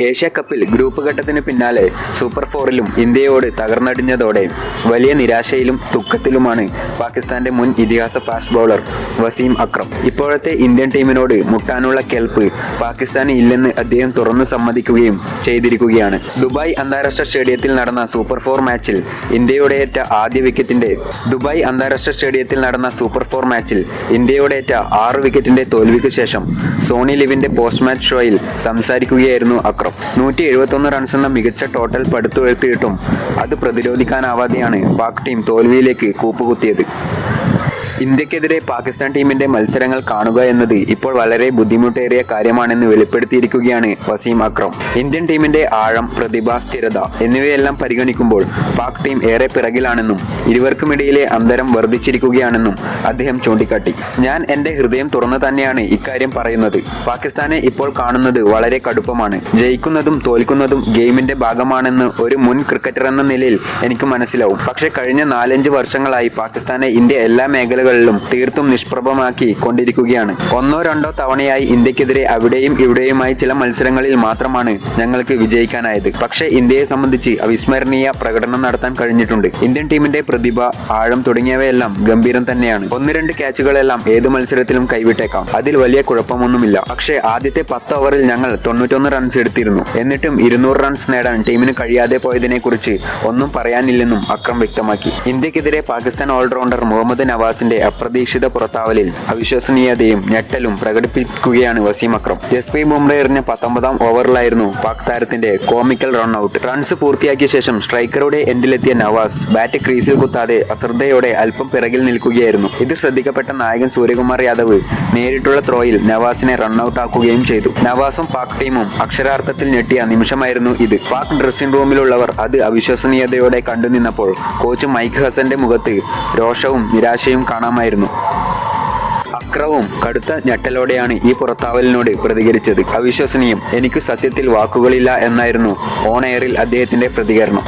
Asia കപ്പിൽ group ഘട്ടത്തിന് പിന്നാലെ സൂപ്പർ ഫോറിലും ഇന്ത്യയോട് തകർന്നടിഞ്ഞതോടെ വലിയ നിരാശയിലും ദുഃഖത്തിലുമാണ് പാകിസ്ഥാന്റെ മുൻ ഇതിഹാസ ഫാസ്റ്റ് ബൗളർ വസീം അക്രം. ഇപ്പോഴത്തെ ഇന്ത്യൻ ടീമിനോട് മുട്ടാനുള്ള കെൽപ്പ് പാകിസ്ഥാന് ഇല്ലെന്ന് അദ്ദേഹം തുറന്നു സമ്മതിക്കുകയും ചെയ്തിരിക്കുകയാണ്. ദുബായ് അന്താരാഷ്ട്ര സ്റ്റേഡിയത്തിൽ നടന്ന സൂപ്പർ ഫോർ മാച്ചിൽ ഇന്ത്യയോടേറ്റ ആദ്യ വിക്കറ്റിന്റെ ദുബായ് അന്താരാഷ്ട്ര സ്റ്റേഡിയത്തിൽ നടന്ന സൂപ്പർ ഫോർ മാച്ചിൽ ഇന്ത്യയോടേറ്റ ആറ് വിക്കറ്റിന്റെ തോൽവിക്ക് ശേഷം സോണി ലിവിന്റെ പോസ്റ്റ് മാച്ച് ഷോയിൽ സംസാരിക്കുകയായിരുന്നു അക്രം. നൂറ്റി എഴുപത്തൊന്ന് റൺസ് എന്ന മികച്ച ടോട്ടൽ പടുത്തുയർത്തിയിട്ടും അത് പ്രതിരോധിക്കാനാവാതെയാണ് പാക് ടീം തോൽവിയിലേക്ക് കൂപ്പുകുത്തിയത്. ഇന്ത്യക്കെതിരെ പാകിസ്ഥാൻ ടീമിന്റെ മത്സരങ്ങൾ കാണുക എന്നത് ഇപ്പോൾ വളരെ ബുദ്ധിമുട്ടേറിയ കാര്യമാണെന്ന് വെളിപ്പെടുത്തിയിരിക്കുകയാണ് വസീം അക്രം. ഇന്ത്യൻ ടീമിന്റെ ആഴം പ്രതിഭ സ്ഥിരത എന്നിവയെല്ലാം പരിഗണിക്കുമ്പോൾ പാക് ടീം ഏറെ പിറകിലാണെന്നും ഇരുവർക്കുമിടയിലെ അന്തരം വർദ്ധിച്ചിരിക്കുകയാണെന്നും അദ്ദേഹം ചൂണ്ടിക്കാട്ടി. ഞാൻ എന്റെ ഹൃദയം തുറന്നു തന്നെയാണ് ഇക്കാര്യം പറയുന്നത്. പാകിസ്ഥാനെ ഇപ്പോൾ കാണുന്നത് വളരെ കടുപ്പമാണ്. ജയിക്കുന്നതും തോൽക്കുന്നതും ഗെയിമിന്റെ ഭാഗമാണെന്ന് ഒരു മുൻ ക്രിക്കറ്റർ എന്ന നിലയിൽ എനിക്ക് മനസ്സിലാവും. പക്ഷെ കഴിഞ്ഞ നാലഞ്ച് വർഷങ്ങളായി പാകിസ്ഥാനെ ഇന്ത്യ എല്ലാ മേഖലകളിലും തീർത്തും നിഷ്പ്രഭമാക്കി കൊണ്ടിരിക്കുകയാണ്. ഒന്നോ രണ്ടോ തവണയായി ഇന്ത്യക്കെതിരെ അവിടെയും ഇവിടെയുമായി ചില മത്സരങ്ങളിൽ മാത്രമാണ് ഞങ്ങൾക്ക് വിജയിക്കാനായത്. പക്ഷേ ഇന്ത്യയെ സംബന്ധിച്ച് അവിസ്മരണീയ പ്രകടനം നടത്താൻ കഴിഞ്ഞിട്ടുണ്ട്. ഇന്ത്യൻ ടീമിന്റെ പ്രതിഭ ആഴം തുടങ്ങിയവയെല്ലാം ഗംഭീരം തന്നെയാണ്. ഒന്ന് രണ്ട് ക്യാച്ചുകളെല്ലാം ഏത് മത്സരത്തിലും കൈവിട്ടേക്കാം. അതിൽ വലിയ കുഴപ്പമൊന്നുമില്ല. പക്ഷേ ആദ്യത്തെ പത്ത് ഓവറിൽ ഞങ്ങൾ തൊണ്ണൂറ്റൊന്ന് റൺസ് എടുത്തിരുന്നു. എന്നിട്ടും ഇരുന്നൂറ് റൺസ് നേടാൻ ടീമിന് കഴിയാതെ പോയതിനെ കുറിച്ച് ഒന്നും പറയാനില്ലെന്നും അക്രം വ്യക്തമാക്കി. ഇന്ത്യക്കെതിരെ പാകിസ്ഥാൻ ഓൾറൗണ്ടർ മുഹമ്മദ് നവാസിന്റെ അപ്രതീക്ഷിത പുറത്താവലിൽ അവിശ്വസനീയതയും ഞെട്ടലും പ്രകടിപ്പിക്കുകയാണ് വസീം അക്രം. ജസ്പ്രീത് ബുംറ എറിഞ്ഞ പത്തൊമ്പതാം ഓവറിലായിരുന്നു പാക് താരത്തിന്റെ കോമിക്കൽ റൺഔട്ട് റൺസ് പൂർത്തിയാക്കിയ ശേഷം സ്ട്രൈക്കറുടെ എൻഡിലെത്തിയ നവാസ് ബാറ്റ് ക്രീസിൽ കുത്താതെ അശ്രദ്ധയോടെ അല്പം പിറകിൽ നിൽക്കുകയായിരുന്നു. ഇത് ശ്രദ്ധിക്കപ്പെട്ട നായകൻ സൂര്യകുമാർ യാദവ് നേരിട്ടുള്ള ത്രോയിൽ നവാസിനെ റൺഔട്ട് ആക്കുകയും ചെയ്തു. നവാസും പാക് ടീമും അക്ഷരാർത്ഥത്തിൽ ഞെട്ടിയ നിമിഷമായിരുന്നു ഇത്. പാക് ഡ്രസ്സിംഗ് റൂമിലുള്ളവർ അത് അവിശ്വസനീയതയോടെ കണ്ടുനിന്നപ്പോൾ കോച്ച് മൈക്ക് ഹസന്റെ മുഖത്ത് രോഷവും നിരാശയും കാണാമായിരുന്നു. അക്രവും കടുത്ത ഞെട്ടലോടെയാണ് ഈ പുറത്താവലിനോട് പ്രതികരിച്ചത്. അവിശ്വസനീയം എനിക്ക് സത്യത്തിൽ വാക്കുകളില്ല എന്നായിരുന്നു ഓൺ എയറിൽ അദ്ദേഹത്തിന്റെ പ്രതികരണം.